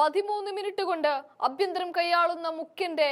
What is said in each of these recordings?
പതിമൂന്ന് മിനിറ്റ് കൊണ്ട് ആഭ്യന്തരം കൈയാളുന്ന മുഖ്യന്റെ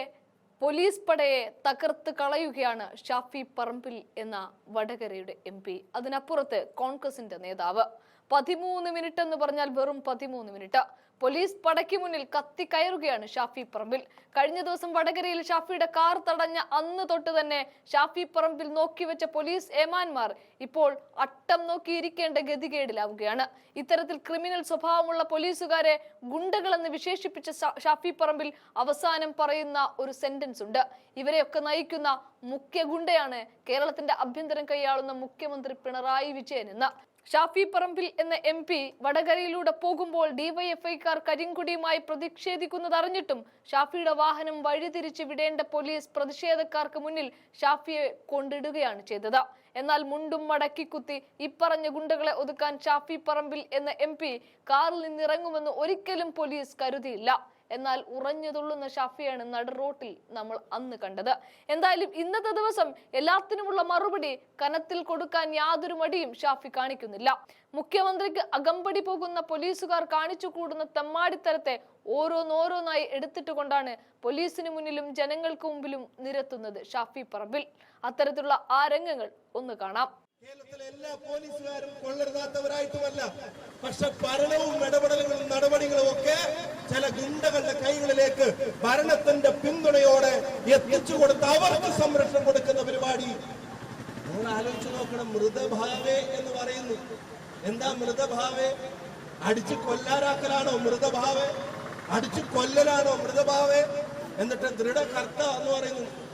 പോലീസ് പടയെ തകർത്ത് കളയുകയാണ് ഷാഫി പറമ്പിൽ എന്ന വടകരയുടെ എം പി. അതിനപ്പുറത്ത് കോൺഗ്രസിന്റെ നേതാവ്. പതിമൂന്ന് മിനിറ്റ് എന്ന് പറഞ്ഞാൽ വെറും പതിമൂന്ന് മിനിറ്റ്. പോലീസ് പടയ്ക്ക് മുന്നിൽ കത്തി കയറുകയാണ് ഷാഫി പറമ്പിൽ. കഴിഞ്ഞ ദിവസം വടകരയിൽ ഷാഫിയുടെ കാർ തടഞ്ഞ അന്ന് തൊട്ട് തന്നെ ഷാഫി പറമ്പിൽ നോക്കിവെച്ച പോലീസ് ഏമാന്മാർ ഇപ്പോൾ അട്ടം നോക്കിയിരിക്കേണ്ട ഗതികേടിലാവുകയാണ്. ഇത്തരത്തിൽ ക്രിമിനൽ സ്വഭാവമുള്ള പോലീസുകാരെ ഗുണ്ടകളെന്ന് വിശേഷിപ്പിച്ച ഷാഫി പറമ്പിൽ അവസാനം പറയുന്ന ഒരു സെന്റൻസ് ഉണ്ട്. ഇവരെയൊക്കെ നയിക്കുന്ന മുഖ്യ ഗുണ്ടയാണ് കേരളത്തിന്റെ ആഭ്യന്തരം കൈയാളുന്ന മുഖ്യമന്ത്രി പിണറായി വിജയൻ എന്ന്. ഷാഫി പറമ്പിൽ എന്ന എം പി വടകരയിലൂടെ പോകുമ്പോൾ ഡിവൈഎഫ്ഐക്കാർ കരിങ്കുടിയുമായി പ്രതിഷേധിക്കുന്നത് അറിഞ്ഞിട്ടും ഷാഫിയുടെ വാഹനം വഴിതിരിച്ച് വിടേണ്ട പോലീസ് പ്രതിഷേധക്കാർക്ക് മുന്നിൽ ഷാഫിയെ കൊണ്ടിടുകയാണ് ചെയ്തത്. എന്നാൽ മുണ്ടും മടക്കിക്കുത്തി ഇപ്പറഞ്ഞ ഗുണ്ടകളെ ഒതുക്കാൻ ഷാഫി പറമ്പിൽ എന്ന എം കാറിൽ നിന്നിറങ്ങുമെന്ന് ഒരിക്കലും പോലീസ് കരുതിയില്ല. എന്നാൽ ഉറഞ്ഞു തുള്ളുന്ന നട റോട്ടിൽ നമ്മൾ അന്ന് കണ്ടത്. എന്തായാലും ഇന്നത്തെ ദിവസം എല്ലാത്തിനുമുള്ള മറുപടി കനത്തിൽ കൊടുക്കാൻ യാതൊരു മടിയും ഷാഫി കാണിക്കുന്നില്ല. മുഖ്യമന്ത്രിക്ക് അകമ്പടി പോകുന്ന പോലീസുകാർ കാണിച്ചു കൂടുന്ന തെമ്മാടിത്തരത്തെ ഓരോന്നോരോന്നായി എടുത്തിട്ട് കൊണ്ടാണ് പോലീസിന് മുന്നിലും ജനങ്ങൾക്ക് മുമ്പിലും നിരത്തുന്നത് ഷാഫി പറമ്പിൽ. അത്തരത്തിലുള്ള ആ രംഗങ്ങൾ ഒന്ന് കാണാം. കേരളത്തിലെ എല്ലാ പോലീസുകാരും കൊള്ളരുതാത്തവരായിട്ടുമല്ല. പക്ഷെ ഭരണവും ഇടപെടലുകളും നടപടികളും ഒക്കെ ചില ഗുണ്ടകളുടെ കൈകളിലേക്ക് ഭരണത്തിന്റെ പിന്തുണയോടെ എത്തിച്ചു കൊടുത്ത് അവർക്ക് സംരക്ഷണം കൊടുക്കുന്ന പരിപാടി. നിങ്ങൾ ആലോചിച്ച് നോക്കണം മൃതഭാവേ എന്ന് പറയുന്നു. എന്താ മൃതഭാവേ? അടിച്ചു കൊല്ലാരാക്കലാണോ മൃതഭാവേ? അടിച്ചു കൊല്ലലാണോ മൃതഭാവേ? എന്നിട്ട് ദൃഢകർത്ത എന്ന് പറയുന്നു.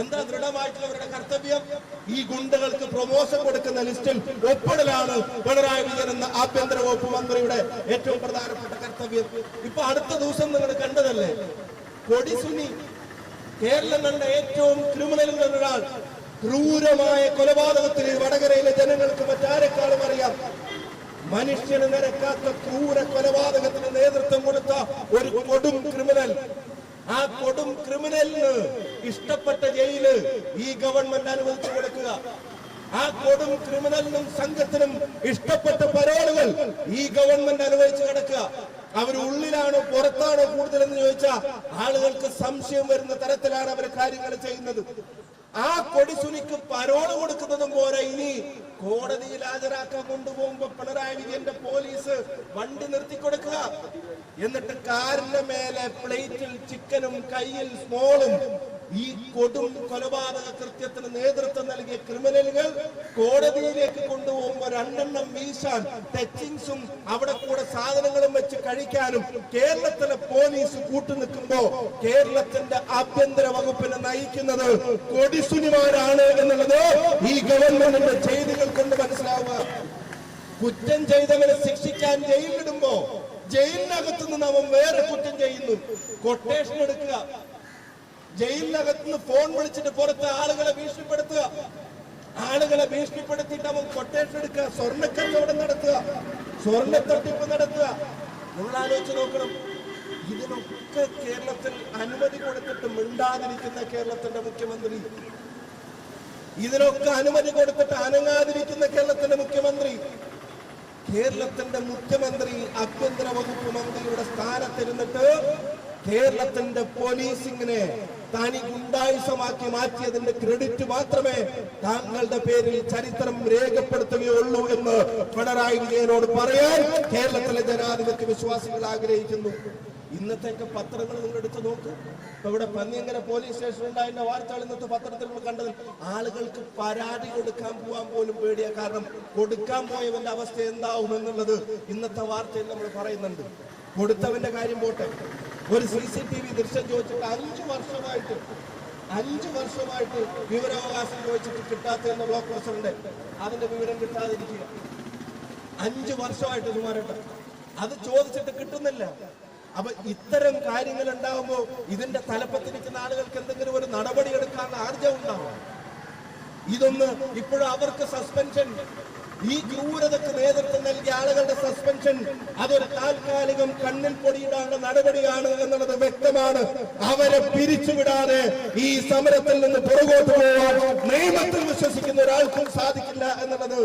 എന്താ ദൃഢമായിട്ടുള്ള അവരുടെ കർത്തവ്യം? ഈ ഗുണ്ടകൾക്ക് പ്രൊമോഷൻ കൊടുക്കുന്ന ലിസ്റ്റിൽ ഒപ്പിടലാണ് പിണറായി വിജയൻ എന്ന ആഭ്യന്തര വകുപ്പ് മന്ത്രിയുടെ ഏറ്റവും പ്രധാനപ്പെട്ട കർത്തവ്യം. ഇപ്പൊ അടുത്ത ദിവസം നിങ്ങൾ കണ്ടതല്ലേ? കൊടിസുനി കേരളം കണ്ട ഏറ്റവും ക്രിമിനലുകളിൽ ഒരാൾ ക്രൂരമായ കൊലപാതകത്തിൽ വടകരയിലെ ജനങ്ങൾക്ക് മറ്റാരെക്കാളും അറിയാം? മനുഷ്യന് നിരക്കാത്ത ക്രൂര കൊലപാതകത്തിന് നേതൃത്വം കൊടുത്ത ഒരു കൊടും ക്രിമിനൽ ആ കൊടും ക്രിമിനലിന് ഇഷ്ടപ്പെട്ട ജയിൽ ഈ ഗവൺമെന്റ് അനുവദിച്ചു കൊടുക്കുക. ആ കൊടും ക്രിമിനലിനും സംഘത്തിനും ഇഷ്ടപ്പെട്ട പരോളുകൾ ഈ ഗവൺമെന്റ് അനുവദിച്ചു കിടക്കുക. അവർ ഉള്ളിലാണോ പുറത്താണോ കൂടുതലെന്ന് ചോദിച്ചാൽ ആളുകൾക്ക് സംശയം വരുന്ന തരത്തിലാണ് അവർ കാര്യങ്ങൾ ചെയ്യുന്നത്. ആ കൊടിസുനിക്ക് പരോൾ കൊടുക്കുന്നതും പോരാ. ഇനി കോടതിയിൽ ഹാജരാക്കാൻ കൊണ്ടുപോകുമ്പോ പിണറായി വിജയന്റെ പോലീസ് വണ്ടി നിർത്തി കൊടുക്കുക. എന്നിട്ട് കാറിന്റെ മേലെ പ്ലേറ്റിൽ ചിക്കനും കയ്യിൽ സ്മോളും ഈ കൊടും കൊലപാതക കൃത്യത്തിന് നേതൃത്വം നൽകിയ ക്രിമിനലുകൾ കോടതിയിലേക്ക് കൊണ്ടുപോകുമ്പോൾ രണ്ടെണ്ണം വീശാൻ ടച്ചിങ്സും അവിടെ കൂടെ സാധനങ്ങളും വെച്ച് കഴിക്കാനും കേരളത്തിലെ പോലീസ് കൂട്ടുനിൽക്കുമ്പോ കേരളത്തിന്റെ ആഭ്യന്തര വകുപ്പിനെ നയിക്കുന്നത് കൊടിസുനിമാരാണ് എന്നുള്ളത് ഈ ഗവൺമെന്റിന്റെ ചെയ്തികൾ കൊണ്ട് മനസ്സിലാവുക. കുറ്റം ചെയ്തവരെ ശിക്ഷിക്കാൻ ജയിലിലിടുമ്പോ ജയിലിനകത്ത് നിന്ന് അവൻ വേറെ കുറ്റം ചെയ്യുന്നു. കൊട്ടേഷൻ എടുക്കുക. ജയിലിനകത്ത് നിന്ന് ഫോൺ വിളിച്ചിട്ട് പുറത്ത് ആളുകളെ ഭീഷണിപ്പെടുത്തുക. ആളുകളെ ഭീഷണിപ്പെടുത്തിയിട്ട് അവൻ കൊട്ടേഷൻ എടുക്കുക സ്വർണക്കച്ചവടം നടത്തുക സ്വർണ തട്ടിപ്പ് നടത്തുക. നിങ്ങൾ ആലോചിച്ച് നോക്കണം. ഇതിനൊക്കെ കേരളത്തിൽ അനുമതി കൊടുത്തിട്ട് മിണ്ടാതിരിക്കുന്ന കേരളത്തിന്റെ മുഖ്യമന്ത്രി. ഇതിനൊക്കെ അനുമതി കൊടുത്തിട്ട് അനങ്ങാതിരിക്കുന്ന കേരളത്തിന്റെ മുഖ്യമന്ത്രി. കേരളത്തിന്റെ മുഖ്യമന്ത്രി ആഭ്യന്തര വകുപ്പ് മന്ത്രിയുടെ സ്ഥാനത്തിരുന്നിട്ട് കേരളത്തിന്റെ പോലീസിങ്ങിനെ തനിക്കുണ്ടായുസമാക്കി മാറ്റിയതിന്റെ ക്രെഡിറ്റ് മാത്രമേ താങ്കളുടെ പേരിൽ ചരിത്രം രേഖപ്പെടുത്തുകയുള്ളൂ എന്ന് പിണറായി വിജയനോട് പറയാൻ കേരളത്തിലെ ജനാധിപത്യ വിശ്വാസികൾ ആഗ്രഹിക്കുന്നു. ഇന്നത്തേക്ക് പത്രങ്ങൾ നിങ്ങൾ എടുത്തു നോക്ക്. ഇവിടെ പന്നിയങ്കര പോലീസ് സ്റ്റേഷൻ ഉണ്ടായിരുന്ന വാർത്തകൾ ഇന്നത്തെ പത്രത്തിൽ നമ്മൾ കണ്ടത്. ആളുകൾക്ക് പരാതി കൊടുക്കാൻ പോവാൻ പോലും പേടിയ. കാരണം കൊടുക്കാൻ പോയവന്റെ അവസ്ഥ എന്താവും എന്നുള്ളത് ഇന്നത്തെ വാർത്തയിൽ നമ്മൾ പറയുന്നുണ്ട്. കൊടുത്തവന്റെ കാര്യം പോട്ടെ. ഒരു സി സി ടി വി ദൃശ്യം ചോദിച്ചിട്ട് അഞ്ചു വർഷമായിട്ട് അഞ്ചു വർഷമായിട്ട് വിവരാവകാശം ചോദിച്ചിട്ട് കിട്ടാത്ത ബ്ലോക്ക് പ്രസിഡന്റ് അതിന്റെ വിവരം കിട്ടാതിരിക്കുക അഞ്ചു വർഷമായിട്ട് സുമാരട്ട അത് ചോദിച്ചിട്ട് കിട്ടുന്നില്ല. അപ്പൊ ഇത്തരം കാര്യങ്ങൾ ഉണ്ടാകുമ്പോ ഇതിന്റെ തലപ്പത്തിരിക്കുന്ന ആളുകൾക്ക് എന്തെങ്കിലും ഒരു നടപടി എടുക്കാനുള്ള ആർജം ഉണ്ടാവും ഇതൊന്ന് ഇപ്പോഴും അവർക്ക് സസ്പെൻഷൻ ഈ ക്രൂരതക്ക് നേതൃത്വം നൽകിയ ആളുകളുടെ സസ്പെൻഷൻ അതൊരു താൽക്കാലികം കണ്ണിൽ പൊടിയിടാനുള്ള നടപടിയാണ് എന്നുള്ളത് വ്യക്തമാണ്. അവരെ പിരിച്ചുവിടാതെ ഈ സമരത്തിൽ നിന്ന് പുറകോട്ട് പോകാൻ നിയമത്തിൽ വിശ്വസിക്കുന്ന ഒരാൾക്കും സാധിക്കില്ല എന്നുള്ളത്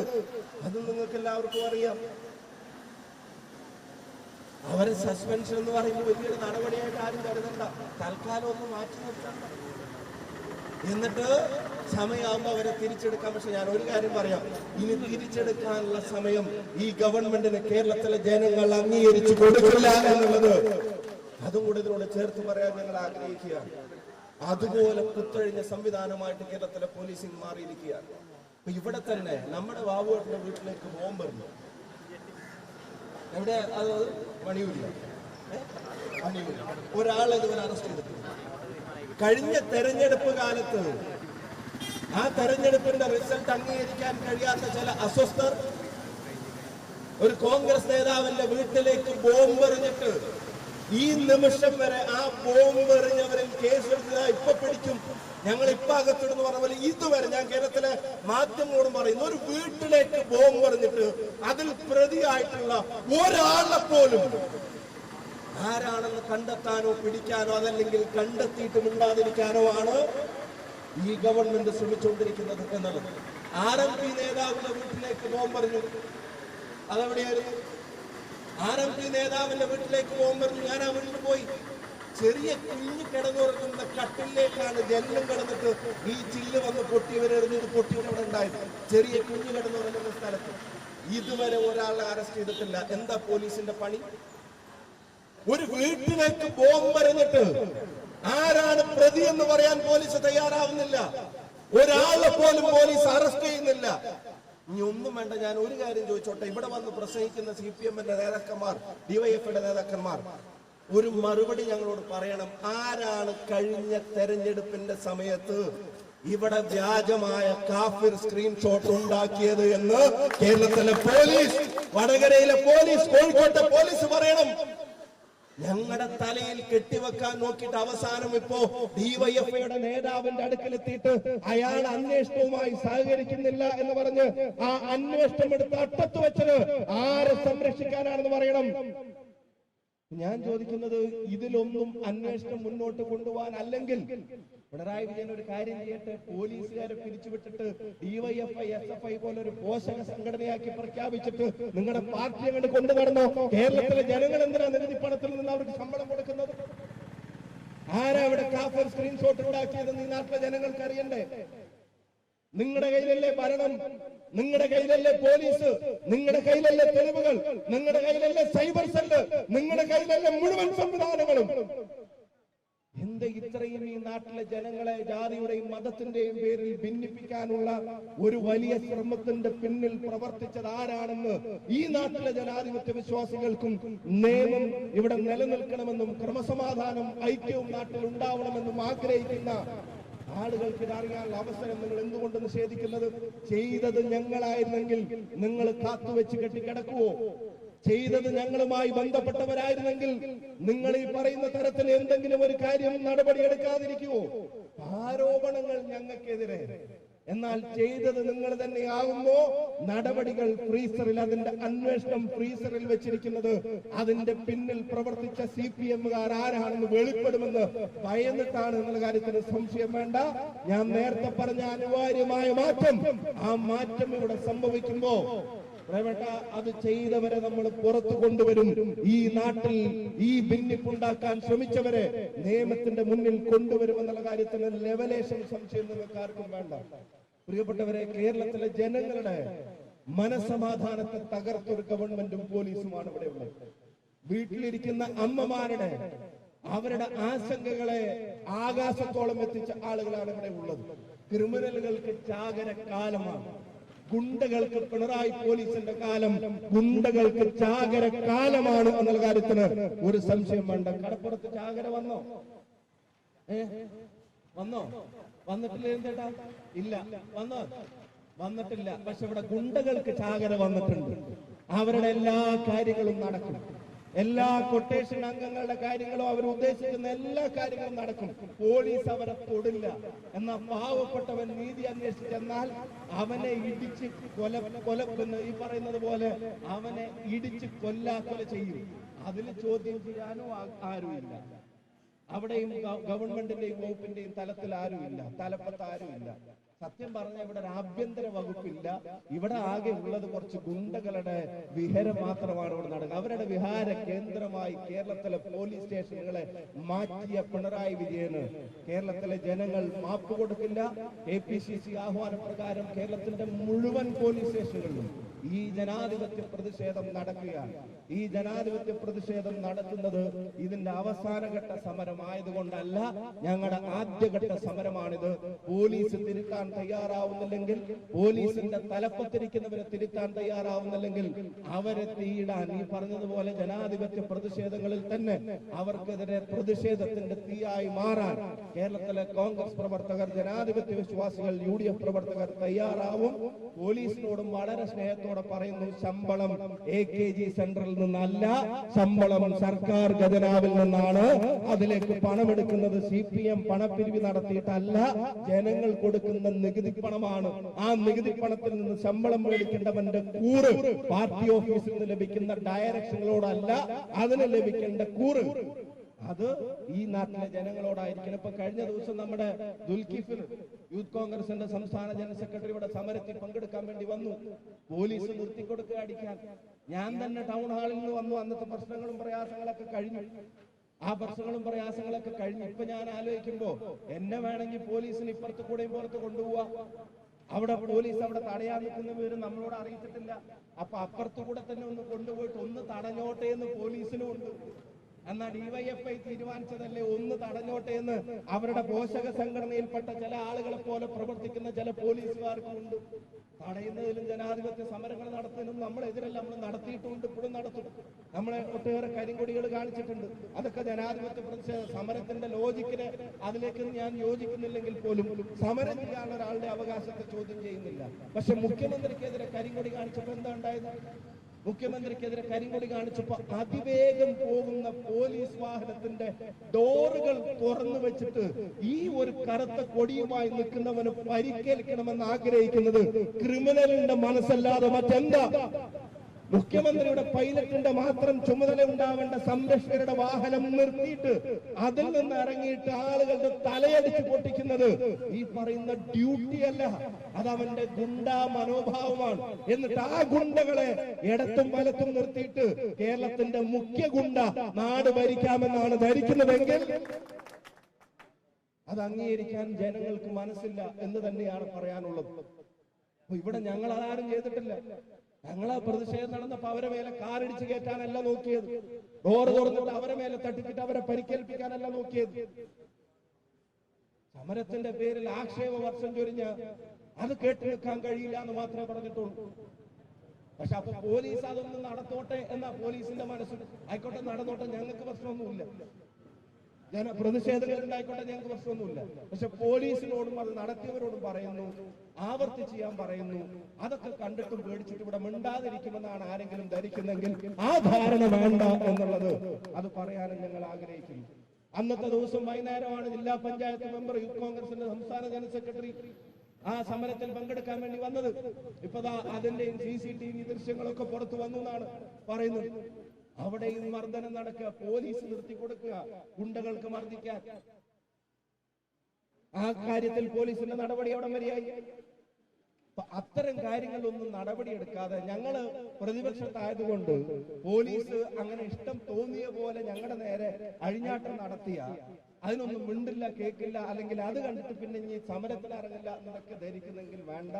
അത് നിങ്ങൾക്ക് എല്ലാവർക്കും അറിയാം. അവരെ സസ്പെൻഷൻ എന്ന് പറയുമ്പോൾ വലിയൊരു നടപടിയായിട്ട് ആരും കരുതണ്ട. തൽക്കാലം ഒന്ന് മാറ്റി നിർത്തണ്ട. എന്നിട്ട് സമയമാകുമ്പോൾ അവരെ തിരിച്ചെടുക്കാം പക്ഷെ ഞാൻ ഒരു കാര്യം പറയാം. ഇനി തിരിച്ചെടുക്കാനുള്ള സമയം ഈ ഗവൺമെന്റിന് കേരളത്തിലെ ജനങ്ങൾ അംഗീകരിച്ചു കൊടുക്കില്ല എന്നുള്ളത്. അതും കൂടെ ഇതിനോട് ചേർത്ത് പറയാൻ ഞങ്ങൾ ആഗ്രഹിക്കുകയാണ്. അതുപോലെ കുത്തഴിഞ്ഞ സംവിധാനമായിട്ട് കേരളത്തിലെ പോലീസിംഗ് മാറിയിരിക്കുകയാണ്. അപ്പൊ ഇവിടെ തന്നെ നമ്മുടെ ബാബുവേട്ടന്റെ വീട്ടിലേക്ക് ബോംബെറിഞ്ഞു എവിടെ അത് മണിയൂരില്ല മണിയൂരില്ല ഒരാളെ ഇതുവരെ അറസ്റ്റ് ചെയ്തിട്ടുണ്ട് കഴിഞ്ഞ തെരഞ്ഞെടുപ്പ് കാലത്ത് ആ തെരഞ്ഞെടുപ്പിന്റെ റിസൾട്ട് അംഗീകരിക്കാൻ കഴിയാത്ത ചില അസ്വസ്ഥർ ഒരു കോൺഗ്രസ് നേതാവിന്റെ വീട്ടിലേക്ക് ബോംബെറിഞ്ഞിട്ട് ഈ നിമിഷം വരെ ആ ബോംബെറിഞ്ഞവരിൽ കേസെടുത്തത് ഇപ്പൊ പിടിക്കും. ഞങ്ങൾ ഇപ്പൊ അകത്തിടുന്ന് പറഞ്ഞ പോലെ ഇതുവരെ ഞാൻ കേരളത്തിലെ മാധ്യമങ്ങളോടും പറയുന്നു ഒരു വീട്ടിലേക്ക് ബോംബെറിഞ്ഞിട്ട് അതിൽ പ്രതിയായിട്ടുള്ള ഒരാളെ പോലും ആരാണെന്ന് കണ്ടെത്താനോ പിടിക്കാനോ അതല്ലെങ്കിൽ കണ്ടെത്തിയിട്ട് മിണ്ടാതിരിക്കാനോ ആണ് ഈ ഗവൺമെന്റ് ശ്രമിച്ചുകൊണ്ടിരിക്കുന്നത് എന്നുള്ളത്. ആർ എം പി നേതാവിന്റെ വീട്ടിലേക്ക് പോകാൻ പറഞ്ഞു. അതെവിടെയായിരുന്നു? ആർ എം പി നേതാവിന്റെ വീട്ടിലേക്ക് പോകാൻ പറഞ്ഞു. ഞാൻ ആ വീട്ടിൽ പോയി. ചെറിയ കുഞ്ഞു കിടന്നുറങ്ങുന്ന കട്ടിലേക്കാണ് ജനലും കിടന്നിട്ട് ഈ ചില്ല് വന്ന് പൊട്ടിയവരെറിഞ്ഞത് പൊട്ടിയുടെ അവിടെ ഉണ്ടായത്. ചെറിയ കുഞ്ഞു കിടന്നുറങ്ങുന്ന സ്ഥലത്ത്. ഇതുവരെ ഒരാളെ അറസ്റ്റ് ചെയ്തിട്ടില്ല. എന്താ പോലീസിന്റെ പണി? ഒരു വീട്ടിലേക്ക് ബോംബ് എറിഞ്ഞിട്ട് ആരാണ് പ്രതി എന്ന് പറയാൻ പോലീസ് തയ്യാറാവുന്നില്ല. ഒരാളെ പോലും പോലീസ് അറസ്റ്റ് ചെയ്യുന്നില്ല. ഇനി ഒന്നും വേണ്ട ഞാൻ ഒരു കാര്യം ചോദിച്ചോട്ടെ. ഇവിടെ വന്ന് പ്രസംഗിക്കുന്ന സി പി എമ്മിന്റെ നേതാക്കന്മാർ ഡിവൈഎഫിന്റെ നേതാക്കന്മാർ ഒരു മറുപടി ഞങ്ങളോട് പറയണം. ആരാണ് കഴിഞ്ഞ തെരഞ്ഞെടുപ്പിന്റെ സമയത്ത് ഇവിടെ വ്യാജമായ കാഫിർ സ്ക്രീൻഷോട്ട് ഉണ്ടാക്കിയത് എന്ന് കേരളത്തിലെ പോലീസ് വടകരയിലെ പോലീസ് കോഴിക്കോട്ടെ പോലീസ് പറയണം. ഞങ്ങളുടെ തലയിൽ കെട്ടിവെക്കാൻ നോക്കിയിട്ട് അവസാനം ഇപ്പോ ഡിവൈഎഫ്ഐയുടെ നേതാവിന്റെ അടുക്കലെത്തിയിട്ട് അയാൾ അന്വേഷണവുമായി സഹകരിക്കുന്നില്ല എന്ന് പറഞ്ഞ് ആ അന്വേഷണം എടുത്ത് അട്ടത്ത് വെച്ചത് ആരെ സംരക്ഷിക്കാനാണെന്ന് പറയണം. ഞാൻ ചോദിക്കുന്നത് ഇതിലൊന്നും അന്വേഷണം മുന്നോട്ട് കൊണ്ടുപോകാൻ അല്ലെങ്കിൽ പിണറായി വിജയൻ ഒരു കാര്യം ചെയ്യട്ടെ പോലീസുകാരെ പിരിച്ചുവിട്ടിട്ട് ഡിവൈഎഫ്ഐ എസ് എഫ് ഐ പോലെ ഒരു പോഷക സംഘടനയാക്കി പ്രഖ്യാപിച്ചിട്ട് നിങ്ങളുടെ പാർട്ടി അങ്ങോട്ട് കൊണ്ടു നടന്നോ കേരളത്തിലെ ജനങ്ങൾ എന്തിനാ നികുതി പണത്തിൽ നിന്ന് അവർക്ക് ശമ്പളം കൊടുക്കുന്നത്? ആരാ ഇവിടെ കാഫർ സ്ക്രീൻഷോട്ട് ഉണ്ടാക്കിയതെന്ന് ഈ നാട്ടിലെ ജനങ്ങൾക്ക് അറിയണ്ടേ? നിങ്ങളുടെ കയ്യിലല്ലേ ഭരണം? നിങ്ങളുടെ കയ്യിലല്ലേ പോലീസ്? നിങ്ങളുടെ കയ്യിലല്ലേ തെളിവുകൾ? നിങ്ങളുടെ കയ്യിലല്ലേ സൈബർ സെല്ല്? നിങ്ങളുടെ കയ്യിലല്ലേ മുഴുവൻ സംവിധാനങ്ങളും? എന്ത് ഇത്രയും ഈ നാട്ടിലെ ജനങ്ങളെ ജാതിയുടെയും മതത്തിന്റെയും പേരിൽ ഭിന്നിപ്പിക്കാനുള്ള ഒരു വലിയ ശ്രമത്തിന്റെ പിന്നിൽ പ്രവർത്തിച്ചത് ആരാണെന്ന് ഈ നാട്ടിലെ ജനാധിപത്യ വിശ്വാസികൾക്കും നിയമം ഇവിടെ നിലനിൽക്കണമെന്നും ക്രമസമാധാനം ഐക്യവും നാട്ടിൽ ഉണ്ടാവണമെന്നും ആഗ്രഹിക്കുന്ന ആളുകൾക്ക് ഇതറിയാനുള്ള അവസരം നിങ്ങൾ എന്തുകൊണ്ട് നിഷേധിക്കുന്നത്? ചെയ്തത് ഞങ്ങളായിരുന്നെങ്കിൽ നിങ്ങൾ കാത്തുവെച്ച് കെട്ടിക്കിടക്കുവോ? ചെയ്തത് ഞങ്ങളുമായി ബന്ധപ്പെട്ടവരായിരുന്നെങ്കിൽ നിങ്ങൾ ഈ പറയുന്ന തരത്തിൽ എന്തെങ്കിലും ഒരു കാര്യം നടപടിയെടുക്കാതിരിക്കുവോ? ആരോപണങ്ങൾ ഞങ്ങൾക്കെതിരെ. എന്നാൽ ചെയ്തത് നിങ്ങൾ തന്നെയാകുമ്പോ നടപടികൾ ഫ്രീസറിൽ അതിന്റെ അന്വേഷണം ഫ്രീസറിൽ വെച്ചിരിക്കുന്നത് അതിന്റെ പിന്നിൽ പ്രവർത്തിച്ച സി പി എമ്മുകാർ ആരാണെന്ന് വെളിപ്പെടുമെന്ന് ഭയന്നിട്ടാണ് എന്നുള്ള കാര്യത്തിന് സംശയം വേണ്ട. ഞാൻ നേരത്തെ പറഞ്ഞ അനിവാര്യമായ മാറ്റം. ആ മാറ്റം ഇവിടെ സംഭവിക്കുമ്പോ അത് ചെയ്തവരെ നമ്മൾ പുറത്തു കൊണ്ടുവരും. ഈ നാട്ടിൽ ഈ ഭിന്നിപ്പുണ്ടാക്കാൻ ശ്രമിച്ചവരെ നിയമത്തിന്റെ മുന്നിൽ കൊണ്ടുവരുമെന്നുള്ള കാര്യത്തിന് ലെവലേഷൻ സംശയം നിങ്ങൾക്ക് ആർക്കും വേണ്ട. പ്രിയപ്പെട്ടവരെ കേരളത്തിലെ ജനങ്ങളുടെ മനസമാധാനത്തെ തകർത്തൊരു ഗവൺമെന്റും പോലീസുമാണ് ഇവിടെ ഉള്ളത്. വീട്ടിലിരിക്കുന്ന അമ്മമാരുടെ അവരുടെ ആശങ്കകളെ ആകാശത്തോളം എത്തിച്ച ആളുകളാണ് ഇവിടെ ഉള്ളത്. ക്രിമിനലുകൾക്ക് ചാകര കാലമാണ്. ഗുണ്ടകൾക്ക് പിണറായി പോലീസിന്റെ കാലം ഗുണ്ടകൾക്ക് ചാകര കാലമാണ് എന്നുള്ള കാര്യത്തിന് ഒരു സംശയം വേണ്ട. കടപ്പുറത്ത് ചാകര വന്നോ? വന്നോ? വന്നിട്ടില്ല എന്തേട്ടാ ഇല്ല. വന്നോ? വന്നിട്ടില്ല. പക്ഷെ ഇവിടെ ഗുണ്ടകൾക്ക് ചാകര വന്നിട്ടുണ്ട്. അവരുടെ എല്ലാ കാര്യങ്ങളും നടക്കും. എല്ലാ കൊട്ടേഷൻ അംഗങ്ങളുടെ കാര്യങ്ങളും അവർ ഉദ്ദേശിക്കുന്ന എല്ലാ കാര്യങ്ങളും നടക്കും. പോലീസ് അവരെ തൊടില്ല. എന്നാ പാവപ്പെട്ടവൻ നീതി അന്വേഷിച്ചെന്നാൽ അവനെ ഇടിച്ച് കൊല കൊല പിന്നെ ഈ പറയുന്നത് പോലെ അവനെ ഇടിച്ച് കൊല്ലാക്കൊല ചെയ്യും. അതിന് ചോദ്യം ചെയ്യാനും ആരുമില്ല. അവിടെയും ഗവൺമെന്റിന്റെയും വകുപ്പിന്റെയും തലത്തിൽ ആരുമില്ല തലപ്പത്ത് ആരുമില്ല സത്യം പറഞ്ഞ ഇവിടെ ഒരു ആഭ്യന്തര വകുപ്പില്ല. ഇവിടെ ആകെ ഉള്ളത് കുറച്ച് ഗുണ്ടകളുടെ വിഹരം മാത്രമാണ് ഇവിടെ നടക്കുന്നത് അവരുടെ വിഹാര കേന്ദ്രമായി കേരളത്തിലെ പോലീസ് സ്റ്റേഷനുകളെ മാറ്റിയ പിണറായി വിജയന് കേരളത്തിലെ ജനങ്ങൾ മാപ്പ് കൊടുക്കില്ല. എ പി സി സി ആഹ്വാന പ്രകാരം കേരളത്തിന്റെ മുഴുവൻ പോലീസ് സ്റ്റേഷനുകളിലും ഈ ജനാധിപത്യ പ്രതിഷേധം നടക്കുകയാണ്. ഈ ജനാധിപത്യ പ്രതിഷേധം നടത്തുന്നത് ഇതിന്റെ അവസാനഘട്ട സമരമായതുകൊണ്ടല്ല ഞങ്ങളുടെ ആദ്യഘട്ട സമരമാണിത്. പോലീസ് തിരുത്താൻ തയ്യാറാവുന്നില്ലെങ്കിൽ പോലീസിന്റെ തലപ്പത്തിരിക്കുന്നവരെ തിരുത്താൻ തയ്യാറാവുന്നില്ലെങ്കിൽ അവരെ തീയിടാൻ ഈ പറഞ്ഞതുപോലെ ജനാധിപത്യ പ്രതിഷേധങ്ങളിൽ തന്നെ അവർക്കെതിരെ പ്രതിഷേധത്തിന്റെ തീയായി മാറാൻ കേരളത്തിലെ കോൺഗ്രസ് പ്രവർത്തകർ ജനാധിപത്യ വിശ്വാസികൾ യു പ്രവർത്തകർ തയ്യാറാവും. പോലീസിനോടും വളരെ സ്നേഹത്തോടെ പറയുന്നു ശമ്പളം എ കെ ജി സെന്ററിൽ നിന്നല്ല ശമ്പളം സർക്കാർ ഖജനാവിൽ നിന്നാണ്. അതിലേക്ക് പണമെടുക്കുന്നത് സി പി എം പണപ്പിരിവ് നടത്തിയിട്ടല്ല ജനങ്ങൾ കൊടുക്കുന്ന നികുതി പണമാണ്. ആ നികുതി പണത്തിൽ നിന്ന് ശമ്പളം മേടിക്കേണ്ടവന്റെ കൂറ് പാർട്ടി ഓഫീസിൽ നിന്ന് ലഭിക്കുന്ന ഡയറക്ഷനുകളോടല്ല അതിന് ലഭിക്കേണ്ട കൂറ് അത് ഈ നാട്ടിലെ ജനങ്ങളോടായിരിക്കണം. ഇപ്പൊ കഴിഞ്ഞ ദിവസം നമ്മുടെ ദുൽഖിഫിൽ യൂത്ത് കോൺഗ്രസിന്റെ സംസ്ഥാന ജനറൽ സെക്രട്ടറി ഇവിടെ സമരത്തിൽ പങ്കെടുക്കാൻ വേണ്ടി വന്നു. പോലീസ് നിർത്തിക്കൊടുക്കുക അടിക്കാൻ. ഞാൻ തന്നെ ടൗൺ ഹാളിൽ നിന്ന് വന്നു. അന്നത്തെ പ്രശ്നങ്ങളും പ്രയാസങ്ങളൊക്കെ കഴിഞ്ഞു. ആ പ്രശ്നങ്ങളും പ്രയാസങ്ങളൊക്കെ കഴിഞ്ഞു. ഇപ്പൊ ഞാൻ ആലോചിക്കുമ്പോ എന്നെ വേണമെങ്കിൽ പോലീസിന് ഇപ്പുറത്ത് കൂടെയും പുറത്ത് കൊണ്ടുപോവാ. അവിടെ പോലീസ് അവിടെ തടയാൻ നിൽക്കുന്ന വിവരം നമ്മളോട് അറിയിച്ചിട്ടില്ല. അപ്പൊ അപ്പുറത്തു കൂടെ തന്നെ ഒന്ന് കൊണ്ടുപോയിട്ട് ഒന്ന് തടഞ്ഞോട്ടെ എന്ന് പോലീസിനും ഉണ്ട്. എന്നാ ഡിവൈഎഫ്ഐ തീരുമാനിച്ചതല്ലേ? ഒന്ന് തടഞ്ഞോട്ടെ എന്ന് അവരുടെ പോഷക സംഘടനയിൽപ്പെട്ട ചില ആളുകളെ പോലെ പ്രവർത്തിക്കുന്ന ചില പോലീസുകാർക്കും ഉണ്ട്. തടയുന്നതിലും ജനാധിപത്യ സമരങ്ങൾ നടത്തുന്നതിനും നമ്മളെതിരല്ല നമ്മൾ നടത്തിയിട്ടുണ്ട് ഇപ്പോഴും നടത്തും. നമ്മളെ ഒട്ടേറെ കരിങ്കൊടികൾ കാണിച്ചിട്ടുണ്ട്. അതൊക്കെ ജനാധിപത്യ പ്രതിഷേധ സമരത്തിന്റെ ലോജിക്കിന് അതിലേക്ക് ഞാൻ യോജിക്കുന്നില്ലെങ്കിൽ പോലും സമരം ചെയ്യാൻ ഒരാളുടെ അവകാശത്തെ ചോദ്യം ചെയ്യുന്നില്ല. പക്ഷെ മുഖ്യമന്ത്രിക്കെതിരെ കരിങ്കൊടി കാണിച്ചപ്പോൾ എന്താ ഉണ്ടായത്? മുഖ്യമന്ത്രിക്കെതിരെ കരിങ്കൊടി കാണിച്ചപ്പോ അതിവേഗം പോകുന്ന പോലീസ് വാഹനത്തിന്റെ ഡോറുകൾ തുറന്നു വെച്ചിട്ട് ഈ ഒരു കറുത്ത കൊടിയുമായി നിൽക്കുന്നവന് പരിക്കേൽക്കണമെന്ന് ആഗ്രഹിക്കുന്നത് ക്രിമിനലിന്റെ മനസ്സല്ലാതെ മറ്റെന്താ? മുഖ്യമന്ത്രിയുടെ പൈലറ്റിന്റെ മാത്രം ചുമതല ഉണ്ടാവേണ്ട സംരക്ഷകരുടെ വാഹനം നിർത്തിയിട്ട് അതിൽ നിന്ന് ഇറങ്ങിയിട്ട് ആളുകളുടെ തലയടിച്ച് പൊട്ടിക്കുന്നത് ഈ പറയുന്ന ഡ്യൂട്ടി അല്ല. അത് അവന്റെ ഗുണ്ടാ മനോഭാവമാണ്. എന്നിട്ട് ആ ഗുണ്ടകളെ ഇടത്തും വലത്തും നിർത്തിയിട്ട് കേരളത്തിന്റെ മുഖ്യ ഗുണ്ട നാട് ഭരിക്കാമെന്നാണ് ധരിക്കുന്നതെങ്കിൽ അത് അംഗീകരിക്കാൻ ജനങ്ങൾക്ക് മനസ്സില്ല എന്ന് തന്നെയാണ് പറയാനുള്ളത്. ഇവിടെ ഞങ്ങൾ അതാരും ചെയ്തിട്ടില്ല. ഞങ്ങളെ പ്രതിഷേധം നടന്നപ്പോ അവരെ മേലെ കാറിടിച്ച് കയറ്റാനല്ല നോക്കിയത്. ഡോറ് തുറന്നിട്ട് അവരെ മേലെ തട്ടിച്ചിട്ട് അവരെ പരിക്കേൽപ്പിക്കാനല്ല നോക്കിയത്. സമരത്തിന്റെ പേരിൽ ആക്ഷേപ വർഷം ചൊരിഞ്ഞ് അത് കേട്ടു നിൽക്കാൻ കഴിയില്ല എന്ന് മാത്രമേ പറഞ്ഞിട്ടുള്ളൂ. പക്ഷെ അപ്പൊ പോലീസ് അതൊന്നും നടത്തോട്ടെ എന്നാ പോലീസിന്റെ മനസ്സിൽ ആയിക്കോട്ടെ നടന്നോട്ടെ ഞങ്ങൾക്ക് പ്രശ്നമൊന്നുമില്ല. ജന പ്രതിഷേധങ്ങൾ ഉണ്ടായിക്കോട്ടെ ഞങ്ങൾക്ക് പ്രശ്നമൊന്നുമില്ല. പക്ഷെ പോലീസിനോടും അത് നടത്തിയവരോടും പറയുന്നു ആവർത്തിച്ച് ചെയ്യാൻ പറയുന്നു അതൊക്കെ കണ്ടിട്ടും പേടിച്ചിട്ട് ഇവിടെ മിണ്ടാതിരിക്കുമെന്നാണ് ആരെങ്കിലും ധരിക്കുന്നെങ്കിൽ ആ ധാരണ വേണ്ട എന്നുള്ളത് അത് പറയാനും ഞങ്ങൾ ആഗ്രഹിക്കുന്നു. അന്നത്തെ ദിവസം വൈകുന്നേരമാണ് ജില്ലാ പഞ്ചായത്ത് മെമ്പർ യൂത്ത് കോൺഗ്രസിന്റെ സംസ്ഥാന ജനറൽ സെക്രട്ടറി ആ സമരത്തിൽ പങ്കെടുക്കാൻ വേണ്ടി വന്നത്. ഇപ്പതാ അതിന്റെയും സി സി ടി വി ദൃശ്യങ്ങളൊക്കെ പുറത്തു വന്നു എന്നാണ് പറയുന്നത്. അവിടെയും മർദ്ദനം നടക്കുക പോലീസ് നിർത്തി കൊടുക്കുക ഗുണ്ടകൾക്ക് മർദ്ദിക്കാൻ. ആ കാര്യത്തിൽ പോലീസിന്റെ നടപടി അവിടെ വരെയായി അത്തരം കാര്യങ്ങളിലൊന്നും നടപടിയെടുക്കാതെ ഞങ്ങൾ പ്രതിപക്ഷത്തായതുകൊണ്ട് പോലീസ് അങ്ങനെ ഇഷ്ടം തോന്നിയ പോലെ ഞങ്ങളുടെ നേരെ അഴിഞ്ഞാട്ടം നടത്തിയ അതിനൊന്നും മിണ്ടില്ല കേൾക്കില്ല അല്ലെങ്കിൽ അത് കണ്ടിട്ട് പിന്നെ ഇനി സമരത്തിൽ ഇറങ്ങില്ല എന്നൊക്കെ ധരിക്കുന്നെങ്കിൽ വേണ്ട.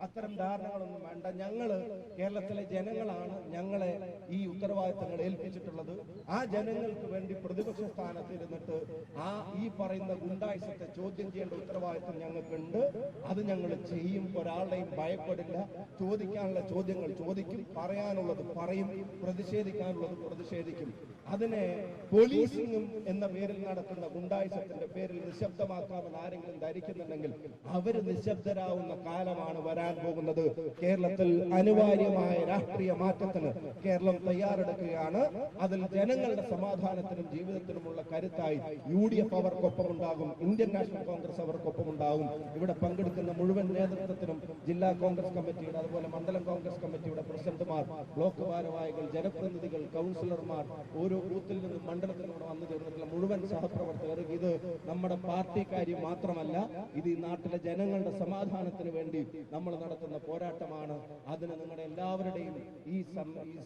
അത്തരം ധാരണകളൊന്നും വേണ്ട. ഞങ്ങൾ കേരളത്തിലെ ജനങ്ങളാണ് ഞങ്ങളെ ഈ ഉത്തരവാദിത്തങ്ങൾ ഏൽപ്പിച്ചിട്ടുള്ളത്. ആ ജനങ്ങൾക്ക് വേണ്ടി പ്രതിപക്ഷ സ്ഥാനത്ത് ഇരുന്നിട്ട് ആ ഈ പറയുന്ന ഗുണ്ടായുസത്തെ ചോദ്യം ചെയ്യേണ്ട ഉത്തരവാദിത്തം ഞങ്ങൾക്കുണ്ട്. അത് ഞങ്ങൾ ചെയ്യും. ഒരാളുടെയും ഭയപ്പെടില്ല. ചോദിക്കാനുള്ള ചോദ്യങ്ങൾ ചോദിക്കും. പറയാനുള്ളത് പറയും. പ്രതിഷേധിക്കാനുള്ളത് പ്രതിഷേധിക്കും. അതിനെ പോലീസിംഗും എന്ന പേരിൽ നടത്തുന്ന ഗുണ്ടായുസത്തിന്റെ പേരിൽ നിശബ്ദമാക്കാമെന്ന് ആരെങ്കിലും ധരിക്കുന്നുണ്ടെങ്കിൽ അവർ നിശബ്ദരാവുന്ന കാലമാണ് വരാൻ പോകുന്നത്. കേരളത്തിൽ അനിവാര്യമായ രാഷ്ട്രീയ മാറ്റത്തിന് കേരളം തയ്യാറെടുക്കുകയാണ്. അതിൽ ജനങ്ങളുടെ സമാധാനത്തിനും ജീവിതത്തിനുമുള്ള കരുത്തായി യു ഡി എഫ് അവർക്കൊപ്പം ഉണ്ടാകും. ഇന്ത്യൻ നാഷണൽ കോൺഗ്രസ് അവർക്കൊപ്പം ഉണ്ടാകും. ഇവിടെ പങ്കെടുക്കുന്ന മുഴുവൻ നേതൃത്വത്തിനും ജില്ലാ കോൺഗ്രസ് കമ്മിറ്റിയുടെ അതുപോലെ മണ്ഡലം കോൺഗ്രസ് കമ്മിറ്റിയുടെ പ്രസിഡന്റുമാർ ബ്ലോക്ക് ഭാരവാഹികൾ ജനപ്രതിനിധികൾ കൗൺസിലർമാർ ഓരോ ബൂത്തിൽ നിന്നും മണ്ഡലത്തിൽ നിന്നും വന്നു ചേർന്നിട്ടുള്ള മുഴുവൻ സഹപ്രവർത്തകർ ഇത് നമ്മുടെ പാർട്ടി കാര്യം മാത്രമല്ല ഇത് ഈ നാട്ടിലെ ജനങ്ങളുടെ സമാധാനത്തിന് വേണ്ടി നമ്മൾ നടത്തുന്ന പോരാട്ടമാണ്. അതിന് നിങ്ങളുടെ എല്ലാവരുടെയും ഈ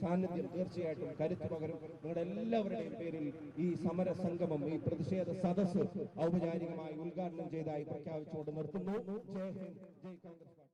സാന്നിധ്യം തീർച്ചയായിട്ടും കരുത്തു പകരും. നിങ്ങളുടെ എല്ലാവരുടെയും പേരിൽ ഈ സമര സംഗമം ഈ പ്രതിഷേധ സദസ്സ് ഔപചാരികമായി ഉദ്ഘാടനം ചെയ്തായി പ്രഖ്യാപിച്ചുകൊണ്ട് നിർത്തുന്നു. ജയ് ഹിന്ദ് ജയ് കോൺഗ്രസ്